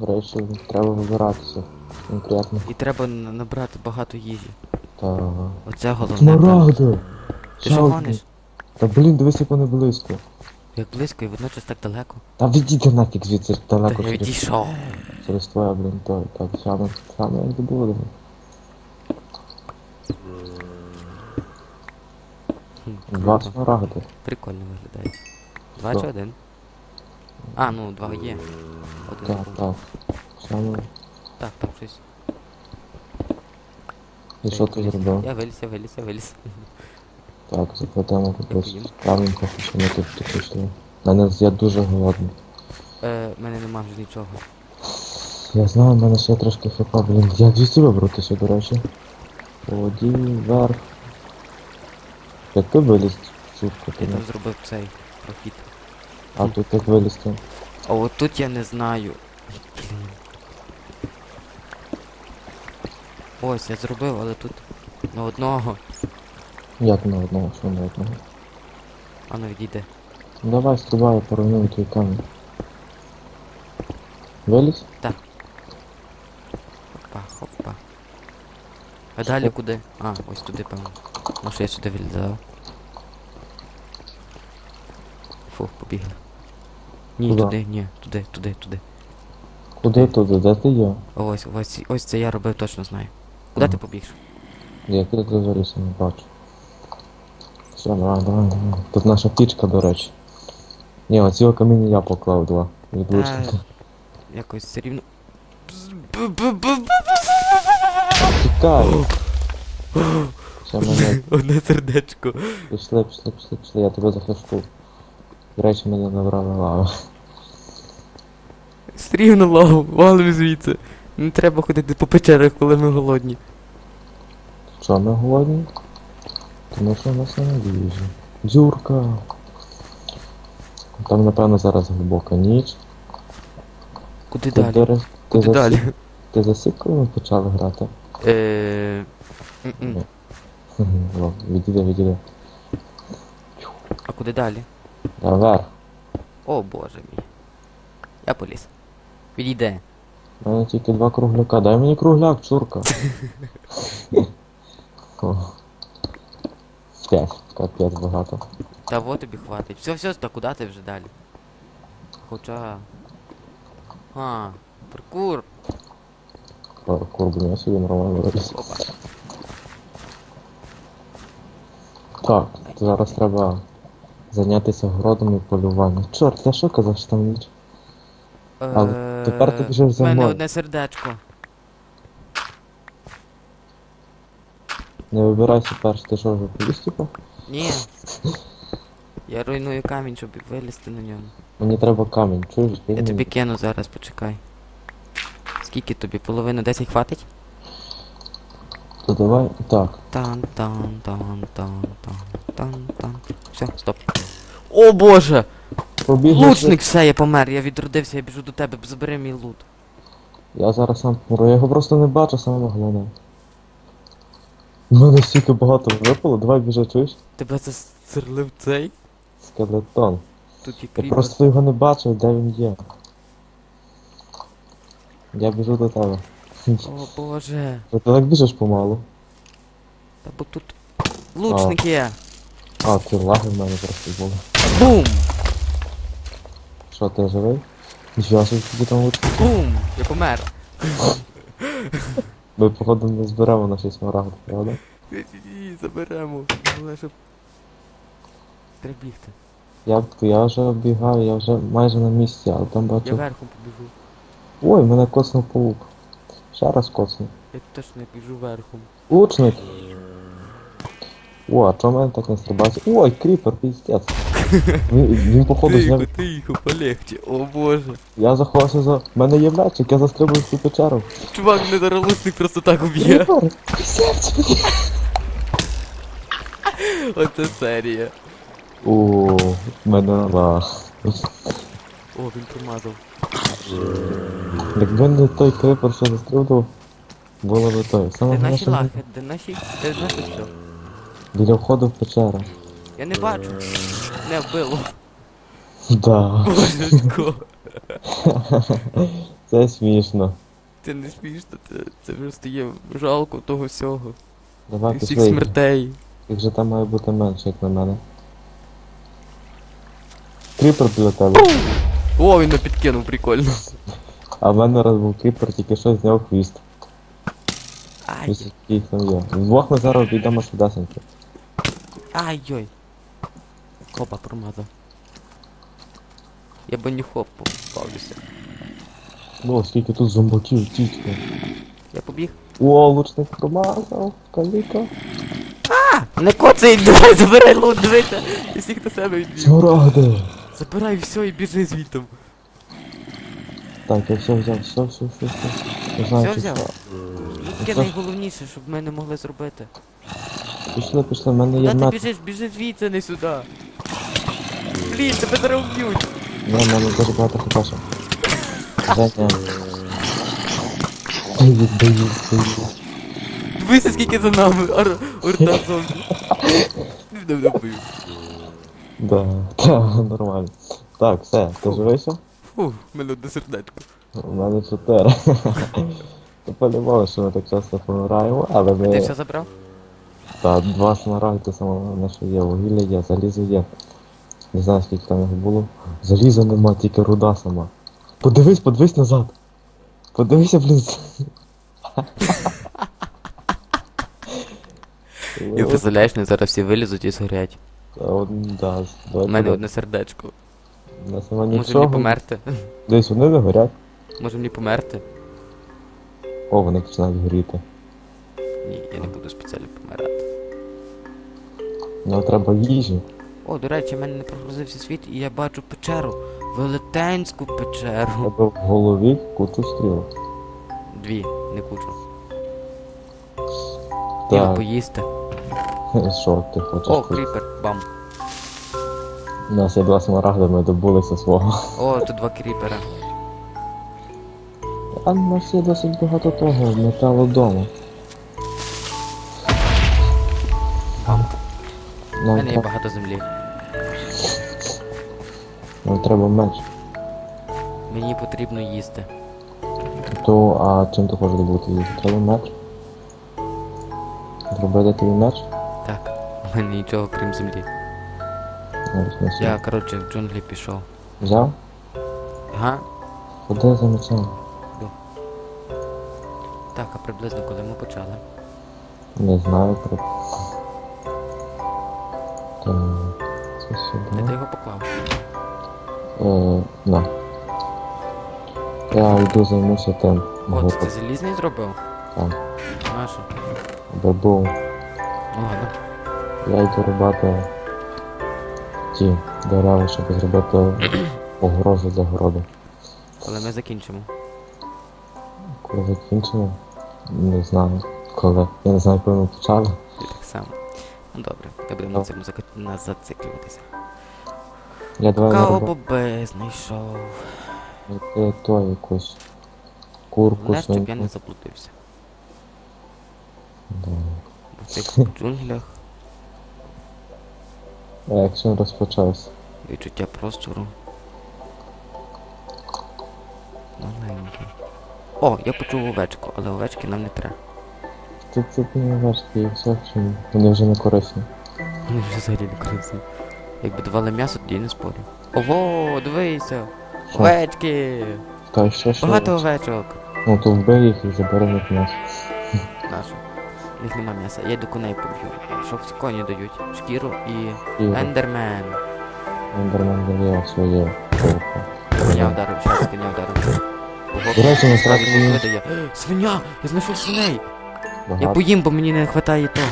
Речі, треба вибиратися. Конкретно. І треба набрати багато їжі. Та. Оце головне. Смарагди! Ти що гониш? Та блін, дивись, як вони близько. Як близько і водночас так далеко. Та відійди нафіг звідси Та далеко я через, відійшов. через твоє, блін, то. Так, саме, саме як добудемо. Два смарагди. Прикольно виглядає. Два чи один? А, ну два є. Один Так, був. так. Саме. Так, там щось. І що ти зробив? Я виліз, я виліз, я виліз. Так, закладемо якось поїм. камінь, що ми тут тут пішли. Мене я дуже голодний. Е, в мене нема вже нічого. Я знаю, в мене ще трошки хп, блін. Я 200 вибрати ще, до речі. По воді, вверх. Як ти виліз, чутко, Я ти не. там зробив цей прохід. А тут як вилізти? А от тут я не знаю. Ось, я зробив, але тут на одного. Як на одного, що на одного? А ну відійде. Ну давай стрибай, поруйнуй твій камінь. Виліз? Хопа, хопа. А далі куди? А, ось туди, певно. Може я сюди вилізав. Фух, побігли. Ні, Куда? туди, ні, туди, туди, туди. Куди туди? Де ти є? Ось, ось, ось це я робив, точно знаю. Куди Ага. ти побігш? Як ти тут виліз, я не бачу. Все, давай, давай, давай. Тут наша пічка, до речі. Ні, оці каміння я поклав два. Відлучники. Та, Якось все рівно. Тікай! Ще мене Одне сердечко. пішли, пішли, пішли, пішли, я тебе захищу. До речі, мене набрали лави. Все рівно лаву, валим звідси. Не треба ходити по печерах, коли ми голодні. Що, ми голодні? Тому що у нас немає їжі. Дзюрка. Там, напевно, зараз глибока ніч. Куди Ти, далі? до ти, Куди далі? ти засік, коли ми почали грати? Е. м-м. А куди далі? Наверх. О боже мій. Я поліз. Відійде. У мене тільки два кругляка. Дай мені кругляк, чурка. П'ять. Капець багато. Та вот тобі хватить. Все, все, та куди ти вже далі? Хоча. А, паркур. Курбу, я собі нормально виріс. Опа. Так, зараз треба зайнятися городом і полюванням. Чорт, я що казав, що там ніч? Але тепер ти біжиш за У Е, мене мною. одне сердечко. Не вибирайся перш, ти що вже поліз, типа? Ні. Я руйную камінь, щоб вилізти на ньому. Мені треба камінь, чуєш? Я мені- тобі кину зараз, почекай. Скільки тобі? Половину 10 хватить? То давай, так. Тан тан тан тан тан тан тан. Все, стоп. О боже! Побігли. Лучник все, я помер, я відродився, я біжу до тебе, забери мій лут. Я зараз сам помру, я його просто не бачу, саме головне. У мене стільки багато випало, давай біжи, чуєш? Тебе засерлив цей? Скелетон. Тут є Я кріпер. просто його не бачив, де він є. Я біжу до тебе. О боже. Ти так біжиш помалу. Та бо тут лучник є. А, лаги в мене просто були. Бум! Що, ти живий? Нічого собі тоді там от. Бум! Я помер. Ми походу не зберемо на 6 смарагд, правда? Ні, заберемо. Головне, щоб... Треба бігти. Я, я вже оббігаю, я вже майже на місці, але там бачу. Я верхом побіжу. Ой, мене коцнув паук. Ще раз. Я точно не біжу верхом. Лучник! О, а чого мене так не стрибається? Ой, кріпер, піздець. Він, він походу зняв. тихо, полегче. О боже. Я заховався за. В мене є м'ячик, я застрибую в цю печеру. Чувак, не зараз лучник просто так уб'є. Кріпер! Піздець, блін! Оце серія. О, мене лаг. О, він промазав. Якби не той кріпер, що застрибував, було би той. Саме Де наші що лаги? Де наші? Де наше все? біля входу в печеру. Я не бачу. Не вбило. Да. Божечко. Це смішно. Це не смішно, це, це вже стає жалко того всього. Давай Всіх пішли. смертей. Їх же там має бути менше, як на мене. Кріпер біля тебе. О, він не підкинув, прикольно. А в мене раз був кріпер, тільки що зняв хвіст. Ай, Ось який там є. Вдвох ми зараз обійдемо швидесенько. ай-йой. Хопа, промазав. Я би не хоп попавлюся. О, скільки тут зомбаків, тічки. Я побіг. О, лучник промазав, каліка. Не коцай, давай, забирай лут, дивися. І всіх на себе відбіг. Смарагди! Забирай все і біжи звітом. Так, я все взяв, все, все, все, все. Знаю, Все взяв? все. Таке це- найголовніше, щоб ми не могли зробити. Пішли, пішли, в мене є Куди ти мет. біжиш? Біжи звідси, не сюди. Блін, тебе зараз вб'ють. Ні, в мене дуже багато хпша. Женя. Боюсь, боюсь, боюсь. Дивися, скільки за нами. Ар... Орда зомбі. Не вбив. Да, так, нормально. Так, все, ти живися? Фу, в мене одне сердечко. У мене чотири. Ти подумали, що ми так часто помираємо, але Ти ми... все забрав? Та, два смарагди саме головне, що є, вугілля є, залізо є. Не знаю, скільки там їх було. Заліза нема, тільки руда сама. Подивись, подивись назад. Подивися, блін. І представляєш, не зараз всі вилізуть і згорять. От, да, давай У мене одне сердечко. У нас нема Може нічого. мені померти? Десь вони не горять. Може мені померти? О, вони починають горіти. Ні, я не буду спеціально помирати. Нам треба їжі. О, до речі, в мене не прогрузився світ, і я бачу печеру. Велетенську печеру. Треба в голові куту стріл. Дві, не кучу. Тіло Так, поїсти. Що ти хочеш? О, тут? кріпер, бам. У нас є два смарагди, ми добулися свого. О, тут два кріпера. А в нас є досить багато того металу вдома. Бам. У мене є багато землі. нам треба меч. Мені потрібно їсти. То, а чим ти хочеш добути їжу? Треба меч? Зробити тобі меч? У мене нічого крім землі. Зараз. Я, коротше, в джунглі пішов. Взяв? Ага. Ходи за мечем. Так, а приблизно коли ми почали. Не знаю про. Там. Це Де ти сюди. його поклав? Е, на. Я йду займуся тим. О, ти залізний зробив? Так. Нашу. Бабу. Ну ладно. Я йду рубати ті дерева, щоб зробити огорожу для городу. Коли ми закінчимо. Коли закінчимо, не знаю коли. Я не знаю, коли ми почали. І так само. Ну добре, я буду на цьому зак... на зациклюватися. Я давай Какао нарубаю бобе знайшов. ти то якусь курку, Головне, щоб я не заплутався. Да. Бо в цих джунглях А він розпочався. відчуття простору. Маленький. О, я почув овечку, але овечки нам не треба. Тут це не важкі, і все, що вони вже не корисні. Вони вже взагалі не корисні. Якби давали м'ясо, тоді не спорю. Ого, дивися! Що? Овечки! Та ще що? Багато овечок! Ну то вбий їх і забери них м'ясо. Нашу. В них нема м'яса. Я до коней поб'ю. Що в коні дають? Шкіру і. І Ендермен. Ендермен дає своє. Коня вдарив, щас коня вдарив. До речі. Свиня! Я знайшов свиней! Я поїм, бо мені не вистачає того.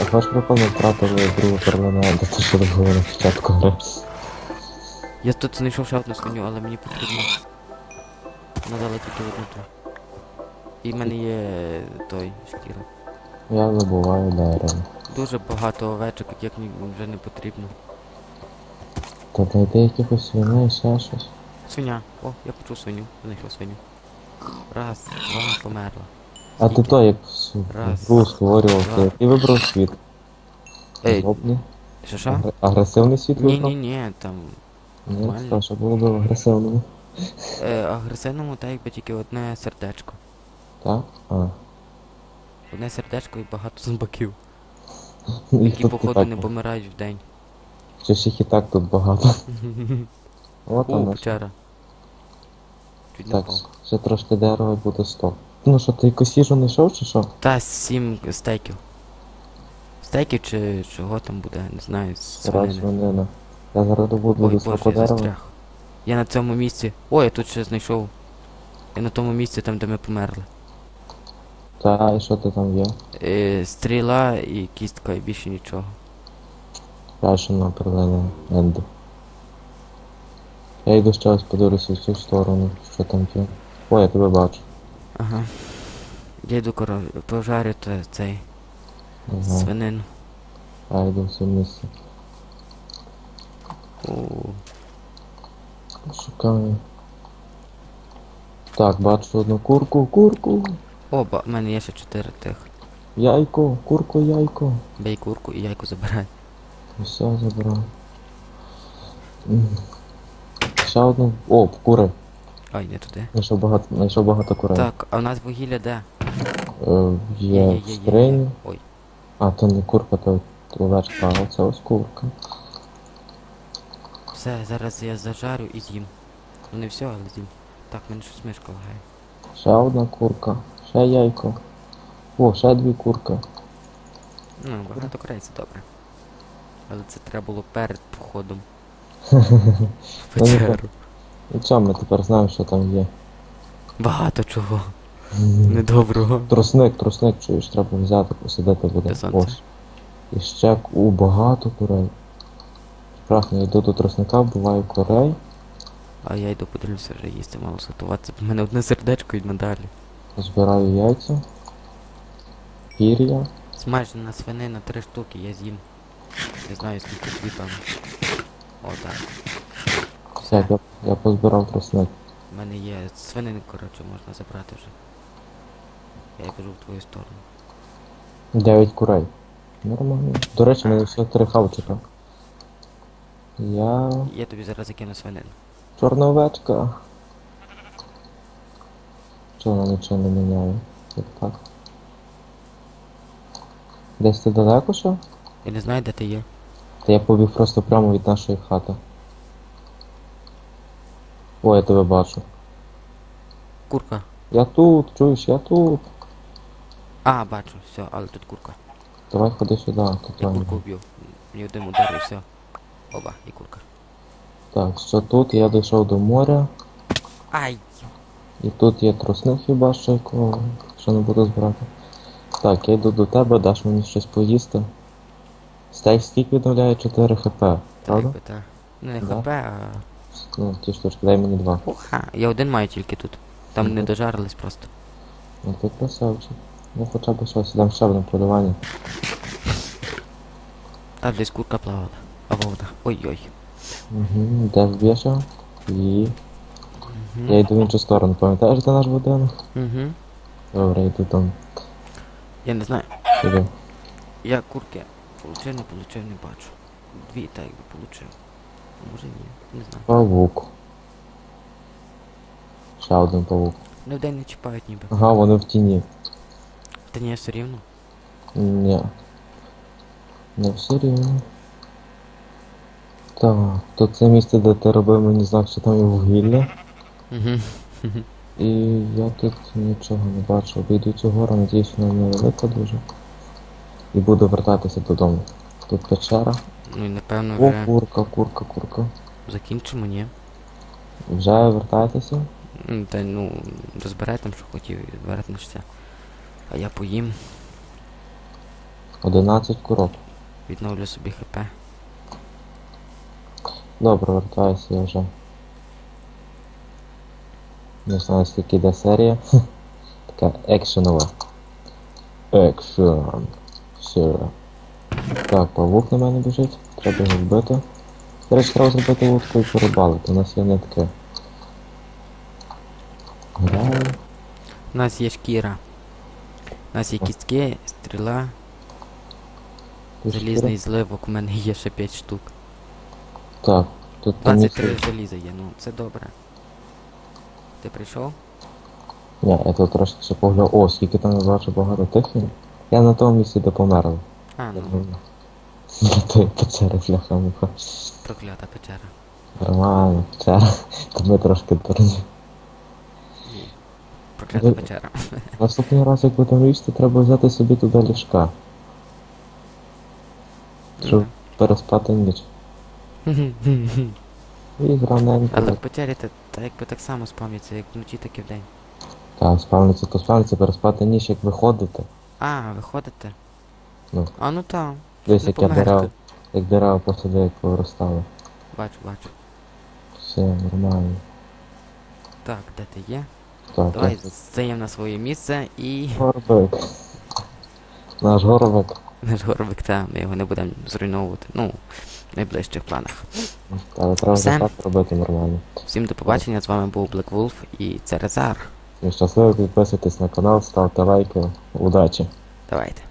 А ваш прикол ми втратили другу перлину, де те, що ви на початку гри. Я тут знайшов ще одну свиню, але мені потрібно. Надали тільки одну ту. І в мене є той шкіра. Я забуваю дерево. Дуже багато овечок, як мені вже не потрібно. Та знайди якихось свиней, ще щось. Свиня. О, я почув свиню. Знайшов свиню. Раз, два, померла. А ти то як Раз, гру створював, два. ти вибрав світ. Ей, Жопний. що що? Агр- Агресивний світ Ні, вибрав? ні, ні, там. Ні, нормально. сказав, що було б агресивним. Е, агресивному так якби тільки одне сердечко. Так? А. Одне сердечко і багато зомбаків, які походу не помирають в день. Чи ж їх і так тут багато. От О, печера. Чуть не Так, впав. ще трошки дерева і буде стоп. Ну що, ти якусь їжу не йшов чи що? Та сім стейків. Стейків чи чого там буде, не знаю, Раз свинини. свинина. Я зараз добуду Ой, до боже, свого я дерева. застряг. Я на цьому місці. Ой, я тут ще знайшов. Я на тому місці, там, де ми померли. Та, і що ти там є? Е, стріла і кістка, і більше нічого. Я ще на перлини Енду. Я йду ще ось подивлюся в цю сторону, що там є. О, я тебе бачу. Ага. Я йду коро... пожарю те- цей Ага. свинину. А я йду в це місце. Шукаю. Так, бачу одну курку, курку. О, ба, в мене є ще чотири тих. Яйко, курку, яйко. Бей курку і яйку забирай. Все забрав. М. Ще одну. О, кури. Ой, не туди. Знайшов багато, знайшов багато курей. Так, а в нас вугілля де? Е, є в скрині. Ой. А, то не курка, то овечка, а оце ось курка. Все, зараз я зажарю і з'їм. Ну не все, але з'їм. Так, мене щось мишка лагає. Ще одна курка, ще яйко. О, ще дві курки. Ну, багато це добре. Але це треба було перед походом. В Ну, печеру. І чого ми тепер знаємо, що там є. Багато чого. Недоброго. Тросник, тросник, чуєш, треба взяти, посадити буде. Де? Ось. І ще у багато курей. Прахне, йду до тросника, вбиваю курей, А я йду подивлюся вже їсти, мало сготуватися. В мене одне сердечко і надалі. Збираю яйця, пір'я. Смажена свинина три штуки, я з'їм. Не знаю скільки дві там. О, так. Все, я, я позбирав тросник. У мене є свинини, коротше, можна забрати вже. Я кажу в твою сторону. Дев'ять курей. Нормально. До речі, мене все три хавчика. Я. Я тобі зараз закину свинину. Чорна овечка. Вона нічого не міняє? Як так? Десь ти далеко ще? Я не знаю, де ти є. Та я побіг просто прямо від нашої хати. О, я тебе бачу. Курка. Я тут, чуєш, я тут. А, бачу, все, але тут курка. Давай ходи сюди, тут Я я. курку вб'ю. Мені один удар і все. Оба, і курка. Так, що тут? Я дійшов до моря. Ай! І тут є тросник хіба що якого, якщо не буду збирати. Так, я йду до тебе, даш мені щось поїсти. Стейк скільки відновляє 4 хп, правда? Так. Ну не хп, а. Ну, ті штучки, дай мені два. Уха. Я один маю тільки тут. Там не дожарились просто. Ну ти красавчик. Ну хоча б щось, дам ще одне полювання. Там десь курка плавала. А вовна. Ой-ой. Угу, де вб'єш його? І. Угу. Я йду в іншу сторону, пам'ятаєш де наш будинок? Угу. Добре, йду там Я не знаю. сюди. Я курки получив, не получив, не бачу. Дві так якби получив. Може ні, не знаю. Павук. Ще один павук. Не вдень не чіпають ніби. Ага, вони в тіні. Та ні, все рівно. Ні. Не все рівно. Так, то це місце, де ти робив мені знак, що там є вугілля. Угу. І я тут нічого не бачу. Обійду цю гору, надіюсь, вона невелика дуже. І буду вертатися додому. Тут печера. Ну і напевно О, вже курка, курка, курка. закінчимо, ні. Вже вертаєтеся? М, Та ну, розбирай там, що хотів, і вернешся. А я поїм, 11 курок. відновлю собі хп. Добре, вертаюся я вже. Не знаю, скільки йде серія. Така екшенова. Екшен. Все. Так, павук на мене біжить. Треба його вбити. До речі, треба зробити лодку і порибалити. У нас є нитки. Граю. У нас є шкіра. У нас є кістки, стріла, Ти залізний зливок, у мене є ще 5 штук. Так, тут там 23 місце. заліза є, ну це добре. Ти прийшов? Ні, я тут трошки ще погляд. О, скільки там бачу багато техніки. Я на тому місці, де померли. А, ну, тої печери шляхамуха. проклята печера. Нормально, печера. Тут ми трошки дурні. Проклята Ви- печера. Наступний раз, як будемо їсти, треба взяти собі туди ліжка. Щоб переспати ніч. І граненько. Але в печері та, та якби так само спавняться, як вночі, так і вдень. Так, спавниться, то спавниться, переспати ніч, як виходите. А, виходите? Ну. А ну там. Десь як я дерева, як дерева посади, як повиростали. Бачу, бачу. Все нормально. Так, де ти є? Так, Давай зайдемо на своє місце і. горбик. Наш горбик. Наш горбик, та ми його не будемо зруйновувати. Ну, найближчих планах. Але треба Все. так робити нормально. Всім до побачення, з вами був Black Wolf і Церезар. Щасливо, підписуйтесь на канал, ставте лайки. Удачі! Давайте.